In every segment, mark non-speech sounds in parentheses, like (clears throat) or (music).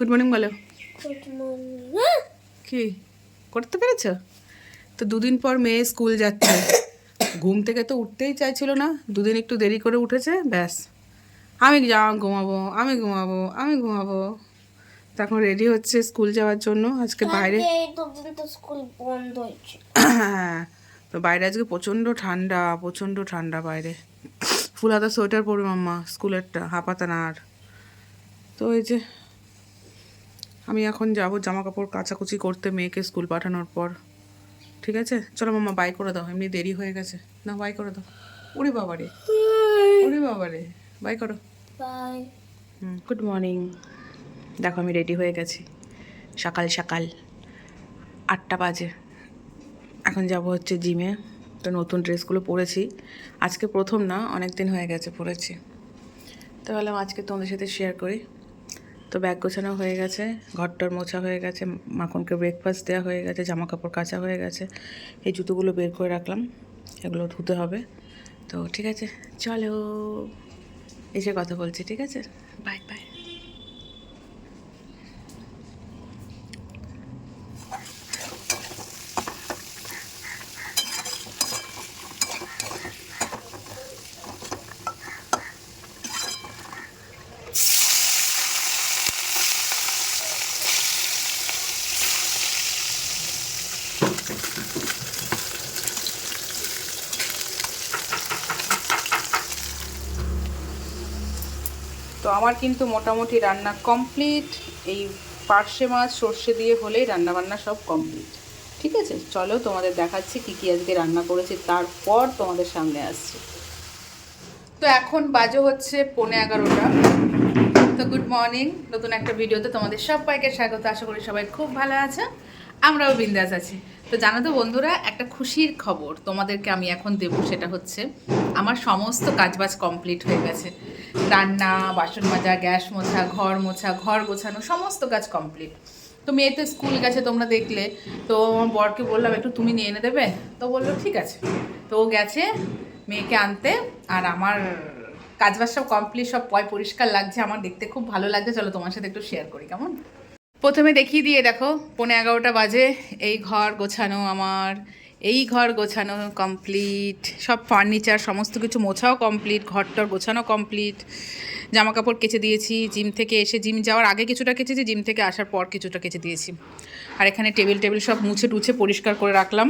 Good morning বলো। কি? করতে পেরেছ? তো দুদিন পর মেয়ে স্কুল যাচ্ছে। ঘুম থেকে তো উঠতেই চাইছিল না। দুদিন একটু দেরি করে উঠেছে ব্যাস। আমি যা ঘুমাবো আমি ঘুমাবো আমি ঘুমাবো। তখন রেডি হচ্ছে স্কুল যাওয়ার জন্য। আজকে বাইরে তো স্কুল বন্ধ হয়েছে। হ্যাঁ তো বাইরে আজকে প্রচণ্ড ঠান্ডা প্রচণ্ড ঠান্ডা বাইরে। ফুল হাতা সোয়েটার পরবে মাম্মা স্কুলেরটা হাফাতা না আর তো এই যে আমি এখন যাব জামা কাপড় কাচাকুচি করতে মেয়েকে স্কুল পাঠানোর পর। ঠিক আছে? চলো মামা বাই করে দাও এমনি দেরি হয়ে গেছে। না বাই করে দাও। উড়ি বাবারে। উড়ি বাবারে। বাই করো। বাই। Good morning. দেখো আমি রেডি হয়ে গেছি। সকাল সকাল। আটটা বাজে। এখন যাব হচ্ছে জিমে। তো নতুন ড্রেসগুলো পরেছি। আজকে প্রথম না অনেক দিন হয়ে গেছে পরেছি। তো ভাবলাম আজকে তোমাদের সাথে শেয়ার করি। তো ব্যাগ গোছানো হয়ে গেছে, ঘরটার মোছা হয়ে গেছে, মাখনকে ব্রেকফাস্ট দেওয়া হয়ে গেছে জামা কাপড় কাচা হয়ে গেছে। এই জুতোগুলো বের করে রাখলাম, এগুলো ধুতে হবে। তো ঠিক আছে, চলো। এসে কথা বলছি, ঠিক আছে? বাই বাই তো আমার কিন্তু মোটামুটি রান্না কমপ্লিট এই পার্শে মাছ, সর্ষে দিয়ে হলেই রান্না বান্না সব কমপ্লিট ঠিক আছে? চলো তোমাদের দেখাচ্ছি কী কী আজকে রান্না করেছি, তারপর তোমাদের সামনে আসছি। তো এখন বাজে হচ্ছে পৌনে এগারোটা। তো গুড মর্নিং নতুন একটা ভিডিওতে তোমাদের সবাইকে স্বাগত। আশা করি সবাই খুব ভালো আছে। আমরাও বিন্দাস আছি। তো জানো তো বন্ধুরা, একটা খুশির খবর তোমাদেরকে আমি এখন দেবো, সেটা হচ্ছে আমার সমস্ত কাজবাজ কমপ্লিট হয়ে গেছে। রান্না, বাসন মাজা, গ্যাস মোছা, ঘর মোছা, ঘর গোছানো, সমস্ত কাজ কমপ্লিট তো মেয়ে তো স্কুল গেছে, তোমরা দেখলে। তো আমার বরকে বললাম, একটু তুমি নিয়ে এনে দেবে? তো বলল, ঠিক আছে। তো ও গেছে মেয়েকে আনতে, আর আমার কাজবাজ সব কমপ্লিট সব পয় পরিষ্কার লাগছে। আমার দেখতে খুব ভালো লাগছে। চলো তোমার সাথে একটু শেয়ার করি, কেমন? প্রথমে দেখিয়ে দিয়ে দেখো, পৌনে এগারোটা বাজে, এই ঘর গোছানো আমার। এই ঘর গোছানো কমপ্লিট সব ফার্নিচার সমস্ত কিছু মোছাও কমপ্লিট ঘরটর গোছানো কমপ্লিট জামা কাপড় কেচে দিয়েছি জিম থেকে এসে জিম যাওয়ার আগে কিছুটা কেচেছি জিম থেকে আসার পর কিছুটা কেচে দিয়েছি। আর এখানে টেবিল টেবিল সব মুছে টুছে পরিষ্কার করে রাখলাম।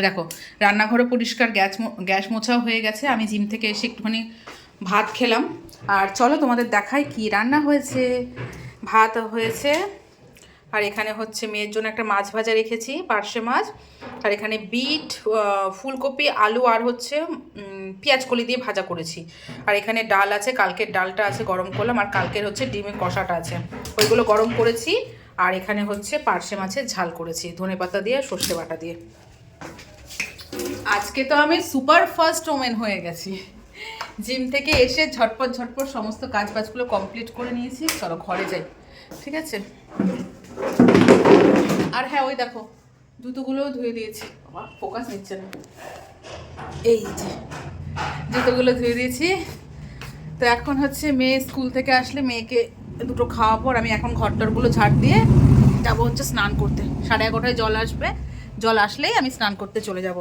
দেখো, রান্নাঘরও পরিষ্কার গ্যাস গ্যাস মোছাও হয়ে গেছে, আমি জিম থেকে এসে একটুখানি ভাত খেলাম। আর চলো তোমাদের দেখাই কি রান্না হয়েছে। ভাত হয়েছে আর এখানে হচ্ছে মেয়ের জন্য একটা মাছ ভাজা রেখেছি, পার্শে মাছ। আর এখানে বিট ফুলকপি, আলু আর হচ্ছে পেঁয়াজ কলি দিয়ে ভাজা করেছি। আর এখানে ডাল আছে, কালকের ডালটা আছে গরম করলাম, আর কালকের হচ্ছে ডিমের কষাটা আছে। ওইগুলো গরম করেছি, আর এখানে হচ্ছে পার্শে মাছের ঝাল করেছি, ধনে পাতা দিয়ে, সর্ষে বাটা দিয়ে। আজকে তো আমি সুপার ফাস্ট ওমেন হয়ে গেছি। জিম থেকে এসে ঝটপট ঝটপট সমস্ত কাজ বাজগুলো কমপ্লিট করে নিয়েছি, চলো ঘরে যাই, ঠিক আছে? আর হ্যাঁ ওই দেখো, জুতোগুলোও ধুয়ে দিয়েছি। বাবা ফোকাস নিচ্ছে না। এই যে, জুতোগুলো ধুয়ে দিয়েছি। তো এখন হচ্ছে মেয়ে স্কুল থেকে আসলে মেয়েকে দুটো খাওয়াবো পর আমি এখন ঘরটরগুলো ঝাড় দিয়ে যাব হচ্ছে স্নান করতে। সাড়ে এগারোটায় জল আসবে। জল আসলেই আমি স্নান করতে চলে যাব।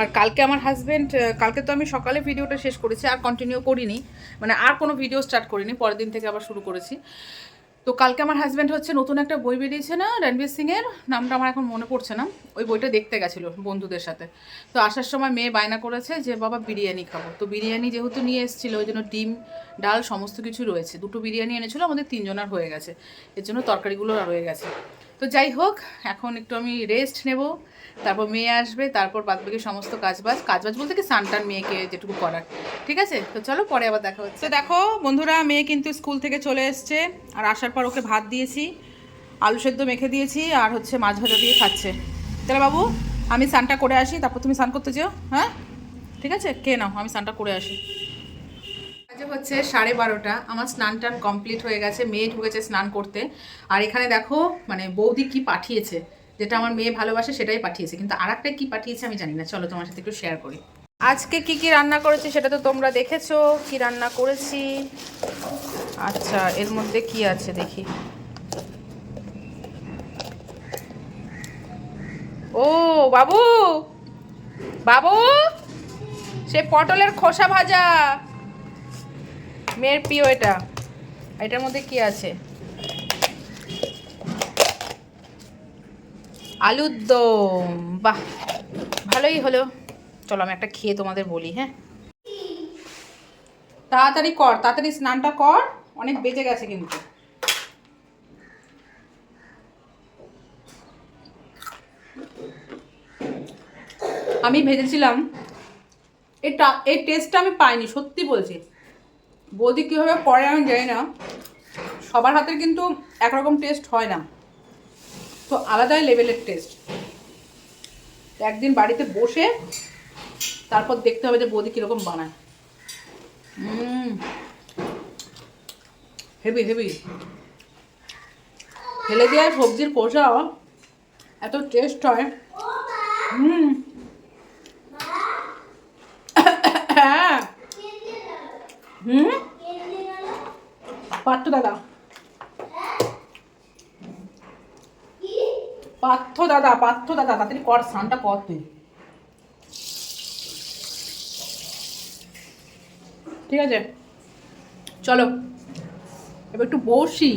আর কালকে আমার হাজব্যান্ড কালকে তো আমি সকালে ভিডিওটা শেষ করেছি, আর কন্টিনিউ করিনি। মানে আর কোনো ভিডিও স্টার্ট করিনি, পরের দিন থেকে আবার শুরু করেছি। তো কালকে আমার হাজব্যান্ড হচ্ছে নতুন একটা বই বেরিয়েছে না, রণবীর সিংয়ের নামটা আমার এখন মনে পড়ছে না। ওই বইটা দেখতে গেছিল বন্ধুদের সাথে। তো আসার সময় মেয়ে বায়না করেছে যে, বাবা, বিরিয়ানি খাব। তো বিরিয়ানি যেহেতু নিয়ে এসেছিল, ওই জন্য ডিম, ডাল, সমস্ত কিছু রয়েছে। দুটো বিরিয়ানি এনেছিলো, আমাদের তিনজনের হয়ে গেছে। এর জন্য তরকারিগুলো রয়ে গেছে। তো যাই হোক, এখন একটু আমি রেস্ট নেব। তারপর মেয়ে আসবে তারপর বাদ বাকি সমস্ত কাজবাজ কাজবাজ বলতে কি সানটান মেয়েকে যেটুকু করার ঠিক আছে? তো চলো পরে আবার দেখা হচ্ছে। দেখো বন্ধুরা মেয়ে কিন্তু স্কুল থেকে চলে এসছে আর আসার পর ওকে ভাত দিয়েছি আলু সেদ্ধ মেখে দিয়েছি আর হচ্ছে মাছ ভাজা দিয়ে খাচ্ছে। তাহলে বাবু আমি স্নানটা করে আসি তারপর তুমি স্নান করতে যেও হ্যাঁ? ঠিক আছে? কে নাও আমি স্নানটা করে আসি। আজ হচ্ছে সাড়ে বারোটা আমার স্নান টান কমপ্লিট হয়ে গেছে মেয়ে ঢুকেছে স্নান করতে। আর এখানে দেখো মানে বৌদি কি পাঠিয়েছে। যেটা আমার মেয়ে ভালোবাসে সেটাই পাঠিয়েছে। কিন্তু আর একটা কি পাঠিয়েছে আমি জানি না। চলো তোমার সাথে একটু শেয়ার করি। আজকে কি কি রান্না করেছি সেটা তো তোমরা দেখেছ। কি রান্না করেছি? আচ্ছা এর মধ্যে কি আছে দেখি। ও, বাবু! বাবু! সে পটলের খোসা ভাজা। মেয়ের প্রিয় এটা। এটার মধ্যে কি আছে? আলুর দম। বাহ, ভালোই হলো। চলো আমি একটা খেয়ে তোমাদের বলি হ্যাঁ? তাড়াতাড়ি কর, তাড়াতাড়ি স্নানটা কর, অনেক বেজে গেছে কিন্তু। আমি ভেজেছিলাম। এটা, এই টেস্টটা আমি পাইনি, সত্যি বলছি। বৌদি কীভাবে করে আমি জানি না। সবার হাতের কিন্তু একরকম টেস্ট হয় না। তো আলাদাই লেভেলের টেস্ট একদিন বাড়িতে বসে তারপর দেখতে হবে যে বৌদি কীরকম বানায়। Heavy heavy. ফেলে দেওয়া সবজির কষা এত টেস্ট হয়। হুম। হ্যাঁ। হুম। পার্থ দাদা। পার্থ দাদা পার্থ দাদা, তাড়াতাড়ি কর, স্নানটা কর তুই। ঠিক আছে? চলো, এবার একটু বসি।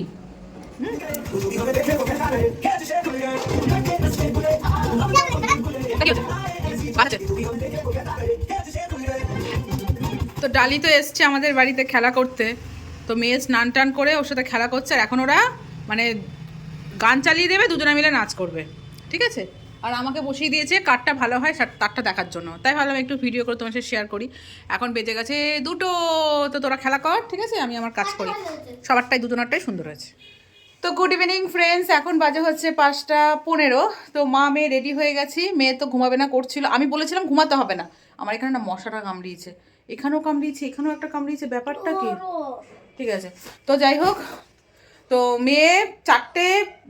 তো ডালি তো এসছে আমাদের বাড়িতে খেলা করতে। তো মেয়ে স্নান টান করে ওর সাথে খেলা করছে, আর এখন ওরা মানে গান চালিয়ে দেবে দুজনে মিলে নাচ করবে। ঠিক আছে? আর আমাকে বসিয়ে দিয়েছে কারটা ভালো হয় তারটা দেখার জন্য। তাই ভাবলাম একটু ভিডিও করে তোমার সাথে শেয়ার করি। এখন বেজে গেছে দুটো তো তোরা খেলা কর ঠিক আছে? আমি আমার কাজ করি। সবারটাই দুজনারটাই সুন্দর হয়েছে। তো গুড ইভিনিং ফ্রেন্ডস এখন বাজে হচ্ছে পাঁচটা পনেরো। তো মা মেয়ে রেডি হয়ে গেছি। মেয়ে তো ঘুমাবে না করছিল। আমি বলেছিলাম ঘুমাতে হবে না। আমার এখানে না মশাটা কামড়িয়েছে। এখানেও কামড়িয়েছে এখানেও একটা কামড়িয়েছে। ব্যাপারটা কি? ঠিক আছে। তো যাই হোক তো মেয়ে চারটে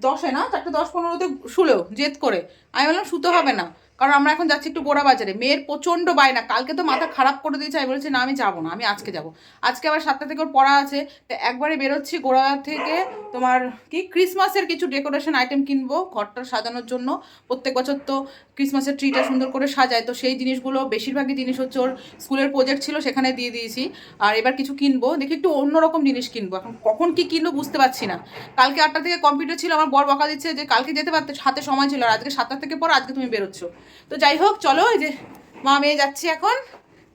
দশে না? চারটে দশ পনেরোতে শুলো জেদ করে। আমি বললাম, শুতে হবে না। কারণ আমরা এখন যাচ্ছি একটু গোড়া বাজারে। মেয়ের প্রচণ্ড বায়না। কালকে তো মাথা খারাপ করে দিয়েছে। আমি বলেছি, না, আমি যাব না, আমি আজকে যাব। আজকে আবার সাতটা থেকে ওর পড়া আছে। তো একবারে বেরোচ্ছি গোড়া থেকে তোমার কি ক্রিসমাসের কিছু ডেকোরেশন আইটেম কিনবো ঘরটা সাজানোর জন্য। প্রত্যেক বছর তো ক্রিসমাসের ট্রিটা সুন্দর করে সাজায়। তো সেই জিনিসগুলো বেশিরভাগই জিনিস হচ্ছে ওর স্কুলের প্রজেক্ট ছিল, সেখানে দিয়ে দিয়েছি। আর এবার কিছু কিনবো। দেখি একটু অন্যরকম জিনিস কিনবো। এখন কখন কি কিনবো বুঝতে পারছি না। কালকে আটটা থেকে কম্পিউটার ছিল। আমার বর বকা দিচ্ছে যে, কালকে যেতে পারতে, হাতে সময় ছিল আর আজকে সাতটা থেকে পর আজকে তুমি বেরোচ্ছ। তো যাই হোক, চলো যে মা মেয়ে যাচ্ছি এখন।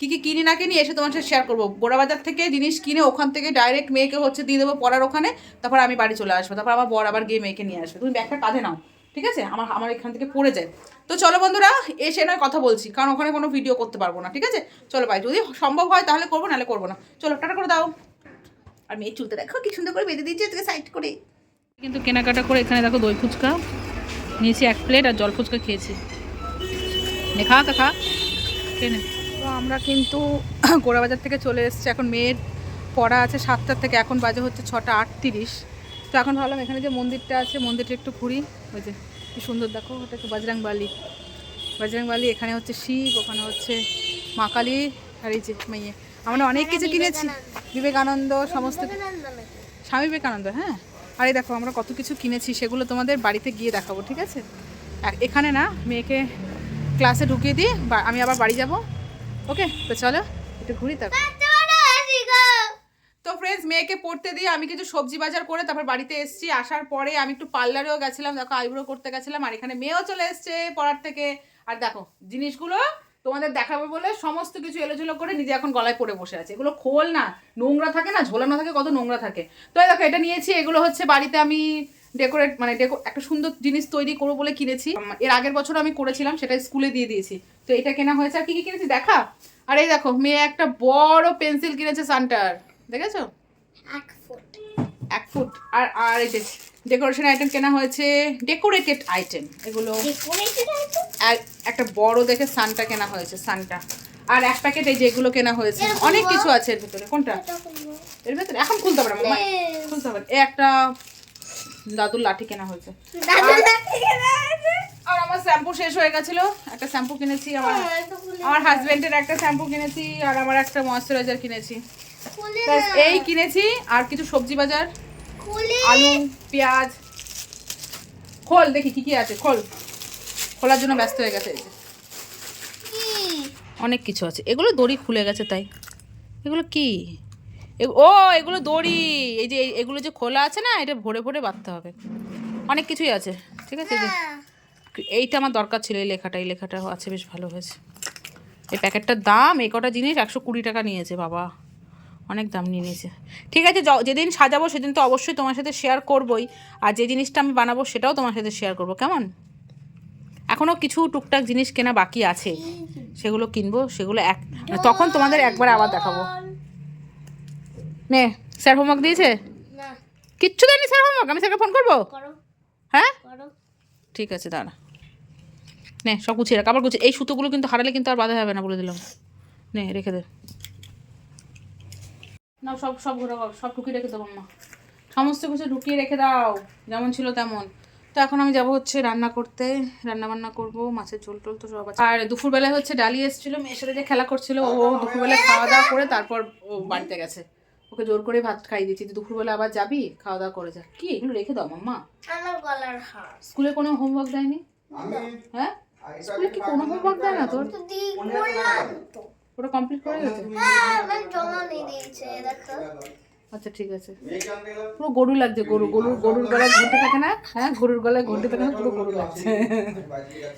কি কি কিনি না কিনি এসে তোমার সাথে শেয়ার করব। বোড়াবাজার থেকে জিনিস কিনে ওখান থেকে ডাইরেক্ট মেয়েকে হচ্ছে দিয়ে দেবো পড়ার ওখানে। তারপর আমি বাড়ি চলে আসব। তারপর আমার বর আবার গিয়ে মেয়েকে নিয়ে আসবে। তুমি ব্যাগটা কাঁধে নাও, ঠিক আছে? আমার আমার এখান থেকে পড়ে যায়। তো চলো বন্ধুরা, এসে নয় কথা বলছি, কারণ ওখানে কোনো ভিডিও করতে পারব না, ঠিক আছে? চলো ভাই যদি সম্ভব হয় তাহলে করব, নাহলে করব না। চলো, টাটা করে দাও। আর মেয়ে চুলতে দেখো, কি সুন্দর করে বেঁধে দিয়েছে তোকে সাইড করে। কিন্তু কেনাকাটা করে এখানে দেখো দই ফুচকা, নিয়েছি এক প্লেট আর জল ফুচকা খেয়েছি। খা খা। কেনে তো আমরা কিন্তু (clears throat) গোড়াবাজার থেকে চলে এসেছি। এখন মেয়ের পড়া আছে সাতটার থেকে এখন বাজে হচ্ছে ছটা আটত্রিশ। তো এখন ভাবলাম এখানে যে মন্দিরটা আছে মন্দিরটা একটু ঘুরি। ওই যে কি সুন্দর দেখো ওটা একটু বজরাং বালি। বজরাং বালি এখানে হচ্ছে শিব ওখানে হচ্ছে মা কালী আর এই যে মেয়ে। আমরা অনেক কিছু কিনেছি। বিবেকানন্দ। সমস্ত স্বামী বিবেকানন্দ হ্যাঁ। আর এই দেখো আমরা কত কিছু কিনেছি সেগুলো তোমাদের বাড়িতে গিয়ে দেখাবো ঠিক আছে? আর এখানে না মেয়েকে ক্লাসে ঢুকিয়ে দিই আমি আবার বাড়ি যাব। ওকে, তো চলো, একটু ঘুরি তারপর তো ফ্রেন্ডস মেয়েকে পড়তে দিয়ে আমি কিছু সবজি বাজার করে তারপর বাড়িতে এসেছি। আসার পরে আমি একটু পার্লারেও গেছিলাম, দেখো আইব্রো করতে গেছিলাম, আর এখানে মেয়েও চলে এসছে পড়ার থেকে। আর দেখো, জিনিসগুলো তোমাদের দেখাবো বলে সমস্ত কিছু এলোঝেলো করে নিজে এখন গলায় পড়ে বসে আছে। এগুলো খোল না নোংরা থাকে না ঝোলানো থাকে কত নোংরা থাকে। তো এই দেখো এটা নিয়েছি এগুলো হচ্ছে বাড়িতে আমি ডেকোরেট মানে ডেকো একটা সুন্দর জিনিস তৈরি করব বলে কিনেছি। এর আগের বছর আমি করেছিলাম সেটা স্কুলে দিয়ে দিয়েছি। তো এটা কেনা হয়েছে আর কি কি কিনেছি দেখা? আর এই দেখো মেয়ে একটা বড় পেন্সিল কিনেছে সান্টার দেখেছ? এক ফুট। এক ফুট আর আর এই যে ডেকোরেশন আইটেম কেনা হয়েছে ডেকোরেটেড আইটেম এগুলো একটা বড় দেখে সানটা কেনা হয়েছে সানটা। আর এক প্যাকেট এই যেগুলো কেনা হয়েছে। অনেক কিছু আছে এর ভিতরে। কোনটা? এর ভিতরে? এখন খুলতে পারে মামা। খুলতে পারে এ একটা দাদুর লাঠি কেনা হয়েছে। আর আমার শ্যাম্পু শেষ হয়ে গেছিল। একটা শ্যাম্পু কিনেছি আমার আমার হাজবেন্ডের একটা শ্যাম্পু কিনেছি আর আমার একটা ময়শ্চারাইজার কিনেছি। এই কিনেছি আর কিছু সবজি বাজার। আলু পেঁয়াজ। খোল দেখি কি কি আছে খোল। খোলার জন্য ব্যস্ত হয়ে গেছে এই যে। অনেক কিছু আছে। এগুলো দড়ি খুলে গেছে তাই। এগুলো কি? ও এগুলো দড়ি। এই যে এগুলো যে খোলা আছে না এটা ভরে ভরে বাঁধতে হবে। অনেক কিছুই আছে ঠিক আছে। হ্যাঁ। এইটা আমার দরকার ছিল এই লেখাটা এই লেখাটা আছে বেশ ভালো হয়েছে। এই প্যাকেটটার দাম এই কটা জিনিস একশো কুড়ি টাকা নিয়েছে বাবা। অনেক দাম নিয়ে নিয়েছে। ঠিক আছে যেদিন সাজাবো সেদিন তো অবশ্যই তোমার সাথে শেয়ার করবই। আর যে জিনিসটা আমি বানাবো সেটাও তোমার সাথে শেয়ার করব। কেমন? এখনও কিছু টুকটাক জিনিস কেনা বাকি আছে। সেগুলো কিনবো সেগুলো এক তখন তোমাদের একবার আবার দেখাবো। নে স্যার হোমওয়ার্ক দিয়েছে? কিচ্ছু দেয়নি স্যার হোমওয়ার্ক? আমি স্যারকে ফোন করব? হ্যাঁ? ঠিক আছে দাঁড়া। নে সব গুছিয়ে রাখ। আবার গুছিয়ে এই সুতোগুলো কিন্তু হারালে কিন্তু আর বাধা হবে না বলে দিলাম। নে রেখে দে। না সব সব ঘুরে সব ঢুকিয়ে রেখে দেবো মা। সমস্ত কিছু ঢুকিয়ে রেখে দাও। যেমন ছিল তেমন। তো এখন আমি যাব হচ্ছে রান্না করতে। রান্না বান্না করব মাছের ঝোল টোল তো সব আছে। আর দুপুরবেলায় হচ্ছে ডালি এসেছিল মেয়ের সাথে যে খেলা করছিল ও দুপুরবেলায় খাওয়া দাওয়া করে তারপর ও বাড়িতে গেছে। ওকে জোর করে ভাত খাইয়ে দিয়েছি। দুপুরবেলা আবার যাবি? খাওয়া দাওয়া করে যা। কি? এগুলো রেখে দাও মাম্মা। আমার গলার হার। স্কুলে কোনো হোমওয়ার্ক দেয়নি? হ্যাঁ? স্কুলে কি কোনো হোমওয়ার্ক দেয় না তোর? ওটা কমপ্লিট করে গেছে আচ্ছা ঠিক আছে। পুরো গরু লাগছে গরু। গরুর গরুর গলায় ঘুরতে থাকে না হ্যাঁ? গরুর গলায় ঘুরতে থাকে না পুরো গরু লাগছে।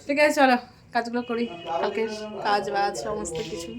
ঠিক আছে চলো কাজগুলো করি। কালকে কাজ বাজ সমস্ত কিছু।